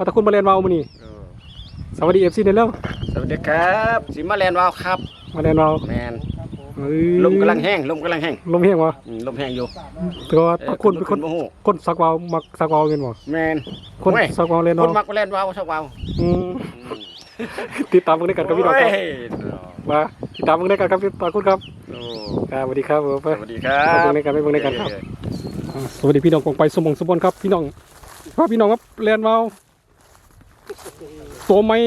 พอตะคุณมาเรียนวาวมื้อนี้เออสวัสดี FC เด้อเร็วสวัสดีครับสิมาแลนด์วาวครับ มาเรียนวาวแมนเอ้ยลมกำลังแห้งลมกำลังแห้งลมแห้งวะอืมลมแห้งอยู่แต่ว่าตะคุณเป็นคนโมโหคนสักวาวมักสักวาวเงินบ่แมนคนโอ้ยสักวาวเรียนควานวมักแลนด์วาวสักวาวอืมติดตามเบิ่งด้วยกันครับพี่น้องครับโยมาติดตามเบิ่งด้วยกันครับพี่ตะคุณครับโอ้ครับสวัสดีครับผมไปสวัสดีครับไปเบิ่งด้วยกันไปเบิ่งด้วยกันครับอ่าสวัสดีพี่น้องกองไปสมองสมบนครับพี่น้องว่าพี่น้องครับเรียนวาว ตัวไม้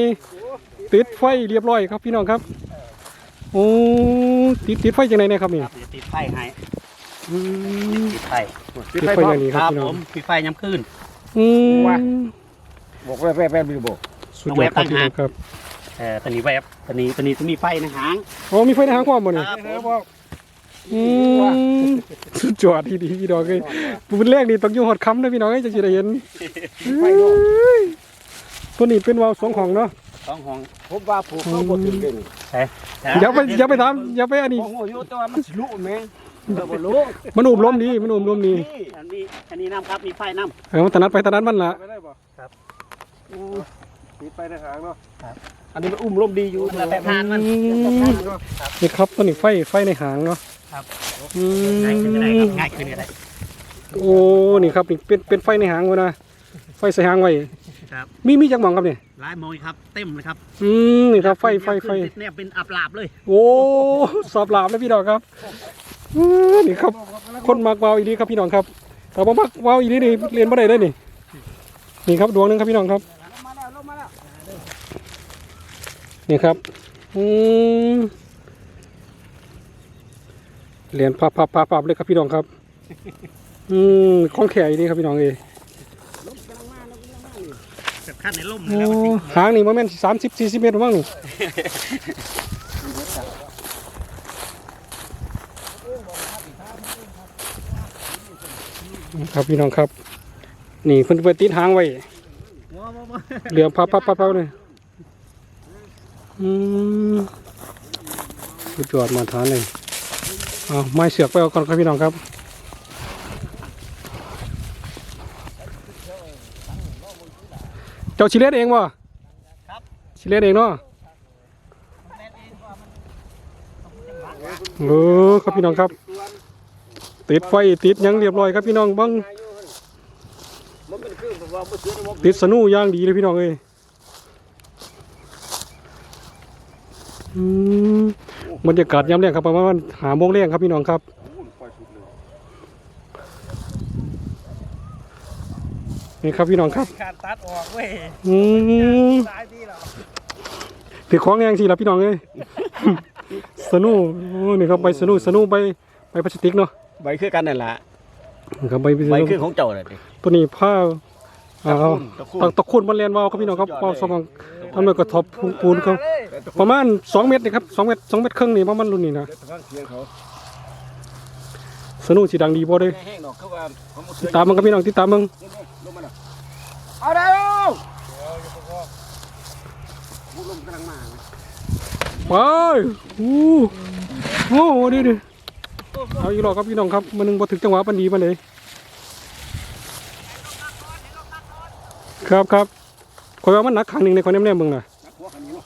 ติดไฟเรียบร้อยครับพี่น้องครับโอ้ติดติดไฟยังไงเนี่ยครับนี่ครับเดี๋ยวติดไฟให้อืมติดไฟติดไฟอย่างนี้คครับรับพี่น้ผองมติดไฟย้ำขึ้น อืมบอกแป๊บแป๊บแป๊บบอกสุดยอดครับพี่น้องครับเอ่อตอนนี้แวบตอนนี้ตอนนี้จะมีไฟในหางโอ้มีไฟในหางความบ่เนี่ย ครับผม อืมสุดยอดที่ดีพี่น้องเลยเป็นแรกนี่ต้องอยู่หอดคำนะพี่น้องเอ้ยจะสิได้เห็นเอ้ย ตัวนี้เป็นวาล์วสองของเนาะสองห้องผมว่าผูกเขาบดถึงเด่นอย่าไปอย่าไปทำอย่าไปอันนี้โอ้โหอยู่แตัวามันสิลุแม่เออบ่รู้มันอุ่มลมดีมันอุ่มลมดีอันนี้อันนี้น้ำครับมีไฟน้เออมันตนัดไปตนัดมันละไปได้บ่ครับปิดไปในหางเนาะอันนี้มันอุ้มลมดีอยู่ำแล้วแต่ทานมันนี่ครับตัวนี้ไฟไฟในหางเนาะครับอืมง่ายขึ้นก็ได้ครับง่ายขึ้นก็ได้โอ้นี่ครับนี่เป็นเป็นไฟในหางวะนะไฟใส่หางไว้ ครับ มีมีจักหมองครับเนี่ยลายโมยครับ เต็มเลยครับอืมนี่ครับไฟไฟไฟติดเนี่ยเป็นอับลาบเลย โอ้สอบหลาบเลยพี่น้องครับอื้อนี่ครับ คนมักวาวอีนี้ครับพี่น้องครับแต่ว่ามักวาวอีนี้นี่เรียนบ่ได้เลยนี่นี่ครับดวงหนึงครับพี่น้องครับนี่ครับอืมเรียนพับพับพับพับเลยครับพี่น้องครับ อืมของแข็งอีนี้ครับพี่น้องเอยแบบ ขั้นในร่มโอ้แล้วมันสิหางนี่มันแม่นสามสิบสี่สิบเมตรมั้งนี่ครับพี่น้องครับ นี่เพิ่นไปติดหางไว้ ว้าวว้าวว้าวเหลืองพับพับพับพับเลยอืมสุดยอดมาทานเลยเอาไม้เสือกไปเอาก่อนครับพี่น้องครับ จ้าชิเลสเองวะชิเลสเองเนาะเออครับพี่น้องครับ ติดไฟติดหยังเรียบร้อยครับพี่น้องเบังมันเป็นคือแบบว่าบ่เชื่อว่าติดสนูอย่างดีเลยพี่น้องเอ้ยอืมบรรยากาศยามแรงครับประมาณหาโมงแรงครับพี่น้องครับ นี่ครับพี่น้องครับการตัดออกเว้ยอืมตายดีหรอถือของแรงสิล่ะพี่น้องเอ้ยสนูโอ้นี่ครับใบสนูสนูใบใบพลาสติกเนาะใบคือกันนั่นล่ะนี่ครับใบสใบนูคือของเจ้าน่ะดิตัวนี้ผ้าเอาตะคุ่นตะตะคุนมันเรียนวาวครับพี่น้องครับวาวสมองทำเลยก็ทบปูนเขาประมาณสองเมตรนี่ครับสองเมตรสองเมตรครึ่งนี่ประมาณรุ่นนี้นะเดี๋ยวฟังเสียงเขาสนุกสีดังดีบ่เลยแห้งๆดอกเขาว่าเขาบ่ติเชื่ดอตามมันครับพี่น้องติดตามมึงลงมาน่ะเอาได้แล้วบุลมกำลังมาไปอู้โอ้โหดิดิเอาอีกรอบครับพี่น้องครับมันนึงบ่ถึงจังหวะปันดีมาเลยครับครับคอยว่ามันหนักครั้งหนึ่งในคนแนมๆมึงน่ะนักหัวกันอยู่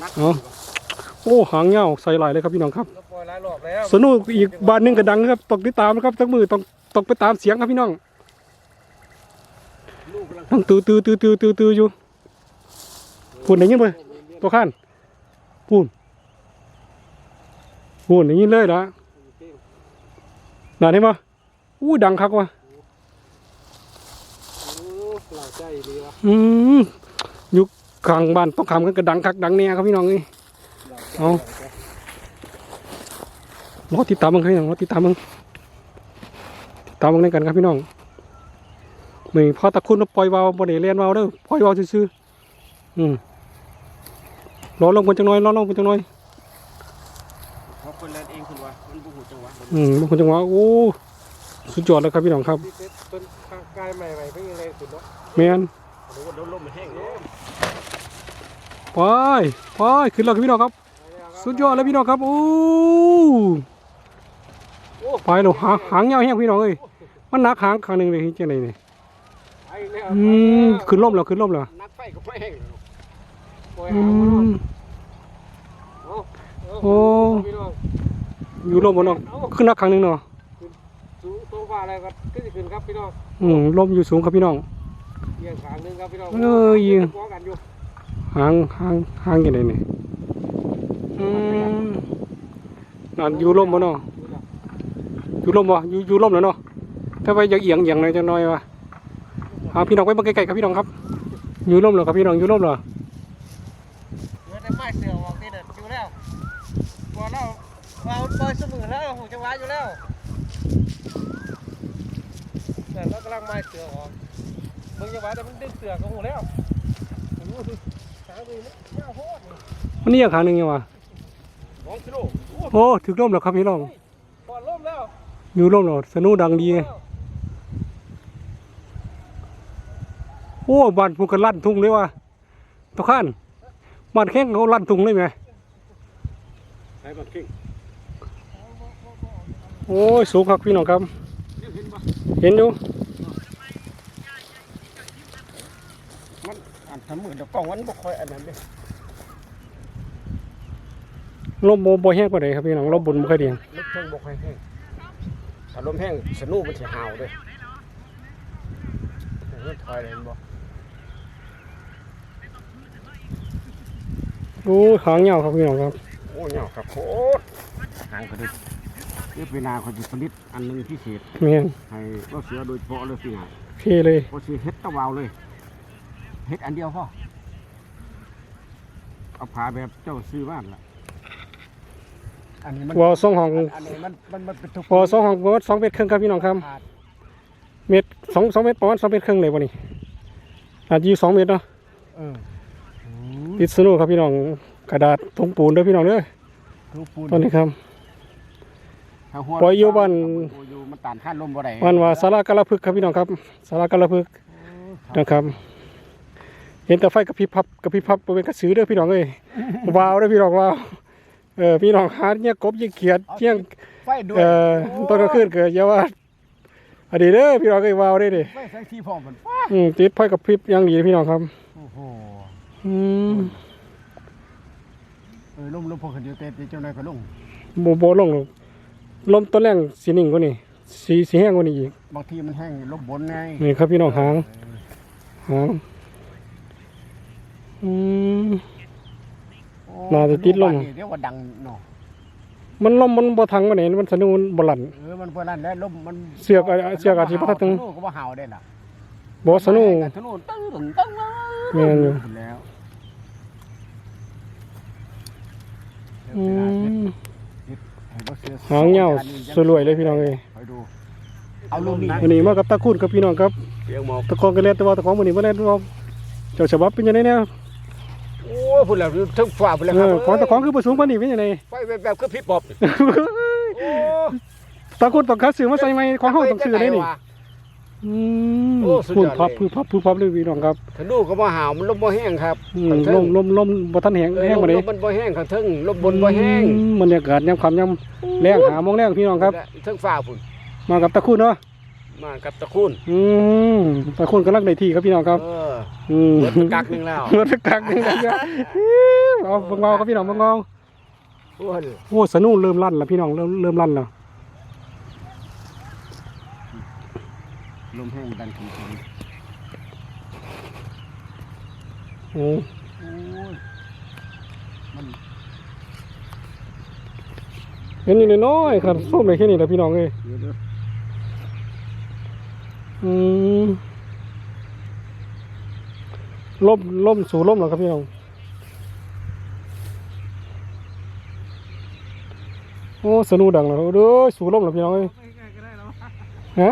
เนาะเอาโอ้หางเงาใส่หลายเลยครับพี่น้องครับปล่อยหลายรอบแล้วสนุกอีกบานหนึงก็ดังนะครับตกติดตามนะครับทั้งมือต้องตกไปตามเสียงครับพี่น้องลูกกำลังต้องตือตือตือตือตือตืออยู่พูดได้ยินไหมตัวข้านพูดพูดได้ยินเลยนะน่าเห็นปะอู้ดังคักว่ะหลายใจดีวะอืมอยู่ข้างบ้านต้องขำกันก็ดังคักดังเนี่ยครับพี่น้องนี่ เอารอติดตามมึงครับพี่น้องรอติดตามมึงติดตามมึงในกันครับพี่น้องมือพอตะคุณปล่อยวาวบนเดเลียนวาวเด้อปล่อยวาวซื่อๆอืมรอลงบนจังน้อยรอลงบนจังน้อยเขาคนเล่นเองคุณวะมันบุหูจังหวะอืมบางคนจังหวะโอ้สุดยอดแล้วครับพี่น้องครับเป็นทางกายใหม่ๆเป็นยังไงสุดเนาะแมนโอ้โหโดนลมมันแห้งเลยไปไปขึ้นแล้วครับพี่น้องครับ สุดยอดแล้วพี่น้องครับโอ้ไปแล้วหางหางยาวแห้งพี่น้องเอ้ยมันหนักหางข้างหนึงเลยจังไดนี่ไปแล้วอืมขึ้นล่มแล้วขึ้นล่มแล้วนักไฟก็ไม่แห้งปล่อยอืหางมันเนาะมเอาเอาโอ้พี่น้องอยู่ล่มบ่เนาะขึ้นหนักข้างหนึงเนาะสูงโซฟาอะไรก็ขึ้นสิขึ้นครับพี่น้องอืมล่มอยู่สูงครับพี่น้องเอียงขางหนึงครับพี่น้องเอ้ยยิงฟ้องกันอยู่หางหางหางจังไดนี่ อืมนั่นอยู่ล่มบ่เนาะอยู่ล่มบ่อยู่อยู่ล่มแล้วเนาะถ้าไปอยากเอียงเอียงหน่อยจังหน่อยวะเอาพี่น้องไปเบิ่งใกล้ๆครับพี่น้องครับ อยู่ล่มแล้วครับพี่น้องอยู่ล่มแล้วเหลือแต่ไม้เสือออกนี่เด็ดอยู่แล้วพอเราเอาปล่อยเสมอแล้วหูจังหวะอยู่แล้วแต่เรากำลังไม้เสือออกเบิ่งจังหวะแต่มันดึงเสือของหูแล้วรู้สิหาดูมันยาวโพดนี่มันนี่อย่างขางหนึงยังวะส องกิโลโอ้โอ้ถึงล่มแล้วครับพี่น้องปอดล่มแล้วอยู่ล่มแล้วสนุดังดีโอ้บ้านพวกกันลั่นทุ่งเลยว่ะตะข้านบ้านแข้งเขาลั่นทุ่งเลยไหมไอ้บักกิ้งโอ้ยสูงครับพี่น้องครับ เห็นปะเห็นอยู่มันอันทำมือเดี๋ยวกล้องมันบ่ค่อยอันนั้นเด้ ลมโบโบแห้งกว่าไหนครับพี่น้องลมบนบ่ค่อยดีลึกเทิงบ่ค่อยแห้งถ้าลมแห้งสนุกมันสิห่าวเด้เฮ้ยถอยเลยเห็นบ่โอ้ยหางยาวครับพี่น้องครับโอ้ยเหงาครับโคตรหางก็ได้เรียกเวลาเขาจะผลิตอันหนึงพิเศษแม่นให้เราเสือโดยเฉพาะเลยสิฮะโอเคเลยก็สิเฮ็ดตะวาวเลยเฮ็ดอันเดียวพอเอาผ้าแบบเจ้าซื้อบ้านล่ะ อันนี้มันวอลสองห้องอันนี้มันมันมันเป็นทุกวอลสองห้องประมาณสองเมตรครึ่งครับพี่น้องครับขาดเมตรสองสองเมตรประมาณสองเมตรครึ่งเลยวันนี้อาจจะอยู่สองเมตรเนาะเออติดสนุกครับพี่น้องกระดาษทงปูนเด้วยพี่น้องเด้อทุกปูนตอนนี้ครับ ถ้าหัวปล่อยอยู่บ้านปล่อยอยู่มันต้านข้านลมบ่ได้วันว่าสารากระพึกษ์ครับพี่น้องครับสารากระพึกษ์นะครับ เห็นแต่ไฟกระพริบพับกระพริบพับเป็นกระสือเด้อพี่น้องเอ้ยว้าวเด้อพี่น้องว้าว เออพี่น้องหาเนี่ยกบยี่เขียดเที่ยงไฟด้วยเอ่อต้นกระขึ้นเกิดอย่าว่าอดีเด้อพี่น้องเอ้ยว้าวเด้อดิไฟแสงที่พร้อมมันฟ้าอืมติดไฟกระพริบอย่างดีพี่น้องครับโอ้โหอืมเออลมลมพอขึ้นเดียวเตะเจ้านายก็ลงโบโบลงหรอกลมต้นแรงสีนิ่งกว่านี่สีสีแห้งกว่านี้อีกบางทีมันแห้งลมบนไงนี่ครับพี่น้องหางหางอืมโอ้ น่าจะติดลม เดี๋ยวว่าดังเนาะมันลมมันบ่ทังมาไหนมันสนุนบ่หลั่นเออมันเพื่อนนั่นแหละลมมันเสือกอะเสือกอาจสิบ่ทันถึง ธนูก็บ่เห่าได้ล่ะบ่สนุธนูตึ้งตึ้งตึ้งแม่นอยู่ แล้วอืมให้บ่เสือหางเหยาวสวยรวยเลยพี่น้องเอ้ยคอยดู เอาลมนี้วันนี้มากับตาคุณกับพี่น้องครับเปียงหมอกตะกองกันแล้วแต่ว่าตะกองมื้อนี้บ่ได้รอบเจ้าฉบับเป็นจังไดแน่ โอ้พุ่นแล้วถึงฟ้าพุ่นแล้วเอครับอของตะกองคือบ่สูงปานนี้เป็นจังไดไฟแบบๆคือพี่ปอบโอ้ตาคุณต้องคัดซื้อมาใส่ใหม่ของเฮาต้องซื้อได้นี่ว่ะอืมโอ้สุดยอดพูดพับเลยพูดพับพูดพับเลยพี่น้องครับธนูก็บ่เห่ามันลมบ่แห้งครับอืมลมลมลมบ่ทันแห้งเออแห้งลบ่มได้ลมมันบ่แห้งข้างเทึงลมบนบ่แห้งอืมบรรยากาศยามค่ำยามแรงหามองแรงพี่น้องครับ เทึงฟ้าพุ่นมากับตะคุณเนาะ มากับตะคุณอืมตะคุณกำลังได้ที่ครับพี่น้องครับ เอออืมรถกักหนึงแล้วรถกักหนึงครับเอาเบิ่งเงาครับพี่น้องเบิ่งเงาโอ้ยโอ้สนุเริ่มลั่นแล้วพี่น้องเริ่มเริ่มลั่นแล้วลมแห้งดันขึ้นโอ้โอ้ยมันเห็นอยู่น้อยๆครับส้มได้แค่นี้แหละพี่น้องเอ้ยเดี๋ยวเดี๋ยว อืมลมลมสู่ลมแล้วครับพี่น้อง โอ้ สนุดังแล้วเด้อสู่ลมแล้วพี่น้องเอ้ยไม่ง่ายก็ได้แล้วฮะ